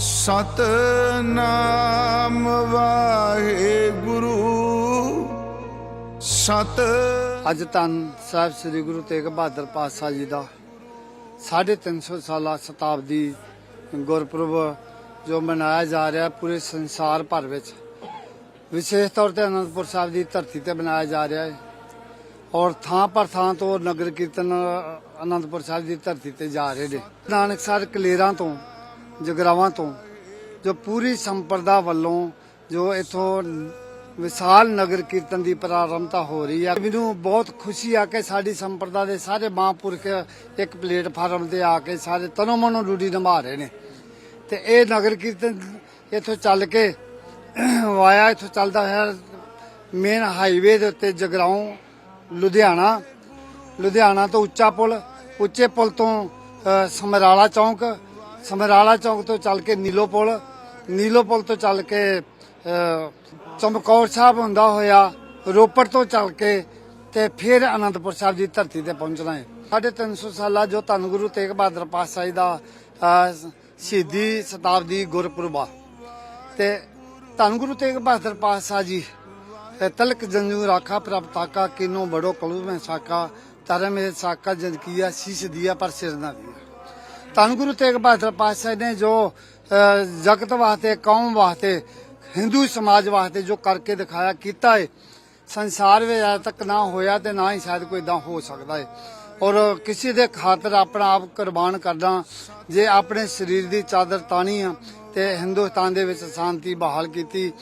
ਸਤਨਾਮ ਵਾਹਿਗੁਰੂ। ਸਤ ਅੱਜ ਧੰਨ ਸਾਹਿਬ ਸ੍ਰੀ ਗੁਰੂ ਤੇਗ ਬਹਾਦਰ ਪਾਤਸ਼ਾਹ ਜੀ ਦਾ 350 ਸਾਲਾ ਸ਼ਤਾਬਦੀ ਗੁਰਪੁਰਬ ਜੋ ਮਨਾਇਆ ਜਾ ਰਿਹਾ ਪੂਰੇ ਸੰਸਾਰ ਭਰ ਵਿੱਚ। ਵਿਸ਼ੇਸ਼ ਤੌਰ ਤੇ ਅਨੰਦਪੁਰ ਸਾਹਿਬ ਦੀ ਧਰਤੀ ਤੇ ਮਨਾਇਆ ਜਾ ਰਿਹਾ ਹੈ। ਔਰ ਥਾਂ ਪਰ ਥਾਂ ਤੋਂ ਨਗਰ ਕੀਰਤਨ ਅਨੰਦਪੁਰ ਸਾਹਿਬ ਦੀ ਧਰਤੀ ਤੇ ਜਾ ਰਹੇ ਨੇ। ਨਾਨਕ ਸਾਹਿਬ ਕਲੇਰਾਂ ਤੋਂ ਜਗਰਾਵਾਂ ਤੋਂ, ਜੋ ਪੂਰੀ ਸੰਪਰਦਾ ਵੱਲੋਂ ਜੋ ਇਥੋਂ ਵਿਸ਼ਾਲ ਨਗਰ ਕੀਰਤਨ ਦੀ ਪ੍ਰਾਰੰਭਤਾ ਹੋ ਰਹੀ ਹੈ ਮੈਨੂੰ ਬਹੁਤ ਖੁਸ਼ੀ ਆ ਕਿ ਸਾਡੀ ਸੰਪਰਦਾ ਦੇ ਸਾਰੇ ਮਹਾਂਪੁਰਖ ਇੱਕ ਪਲੇਟਫਾਰਮ ਤੇ ਆ ਕੇ ਸਾਰੇ ਤਨੋਂ ਮਨੋਂ ਡਿਊਟੀ ਨਿਭਾ ਰਹੇ ਨੇ। ਤੇ ਇਹ ਨਗਰ ਕੀਰਤਨ ਇਥੋਂ ਚੱਲ ਕੇ ਵਾਇਆ ਇਥੋਂ ਚੱਲਦਾ ਹੋਇਆ ਮੇਨ ਹਾਈਵੇ ਦੇ ਉੱਤੇ ਜਗਰਾਉਂ, ਲੁਧਿਆਣਾ। ਲੁਧਿਆਣਾ ਤੋਂ ਉੱਚਾ ਪੁਲ, ਉੱਚੇ ਪੁਲ ਤੋਂ ਸਮਰਾਲਾ ਚੌਂਕ ਸਮਰਾਲਾ ਚੌਂਕ ਤੋਂ ਚੱਲ ਕੇ ਨੀਲੋ ਪੁਲ ਨੀਲੋ ਪੁਲ ਤੋਂ ਚੱਲ ਕੇ ਚਮਕੌਰ ਸਾਹਿਬ ਹੁੰਦਾ ਹੋਇਆ, ਰੋਪੜ ਤੋਂ ਚੱਲ ਕੇ ਤੇ ਫਿਰ ਅਨੰਦਪੁਰ ਸਾਹਿਬ ਦੀ ਧਰਤੀ ਤੇ ਪਹੁੰਚਣਾ ਹੈ। ਸਾਢੇ 300 ਸਾਲਾ ਜੋ ਧੰਨ ਗੁਰੂ ਤੇਗ ਬਹਾਦਰ ਪਾਤਸ਼ਾਹ ਜੀ ਦਾ ਸ਼ਹੀਦੀ ਸ਼ਤਾਬਦੀ ਗੁਰਪੁਰਬ ਆ। ਤੇ ਧੰਨ ਗੁਰੂ ਤੇਗ ਬਹਾਦਰ ਪਾਤਸ਼ਾਹ ਜੀ ਤਲਕ ਜੰਜੂ ਰਾਖਾ ਪ੍ਰਭ ਕਿਨੋ ਬੜੋ ਕਲੂ ਮੈਂ ਸਾਕਾ ਤਾਰੇ ਮੇਰੇ ਸਾਕਾ ਜਨ ਕੀਆ, ਸ਼ੀਸ਼ ਦਿਆ ਪਰ ਸਿਰ ਨਾ ਦਿਆ। ਧੰਨ ਗੁਰੂ ਤੇਗ ਬਹਾਦਰ ਪਾਤਸ਼ਾਹ ਨੇ ਜੋ ਜਗਤ ਵਾਸਤੇ, ਕੌਮ ਵਾਸਤੇ, ਹਿੰਦੂ ਸਮਾਜ ਵਾਸਤੇ ਜੋ ਕਰਕੇ ਦਿਖਾਇਆ, ਕੀਤਾ ਹੈ ਸੰਸਾਰ ਵਿੱਚ ਅਜੇ ਤੱਕ ਨਾ ਹੋਇਆ ਤੇ ਨਾ ਹੀ ਸ਼ਾਇਦ ਕੋਈ ਇਦਾਂ ਹੋ ਸਕਦਾ ਹੈ ਔਰ ਕਿਸੇ ਦੇ ਖਾਤਰ ਆਪਣਾ ਆਪ ਕੁਰਬਾਨ ਕਰਦਾ, ਜੇ ਆਪਣੇ ਸਰੀਰ ਦੀ ਚਾਦਰ ਤਾਣੀ ਆ ਤੇ ਹਿੰਦੁਸਤਾਨ ਦੇ ਵਿੱਚ ਸ਼ਾਂਤੀ ਬਹਾਲ ਕੀਤੀ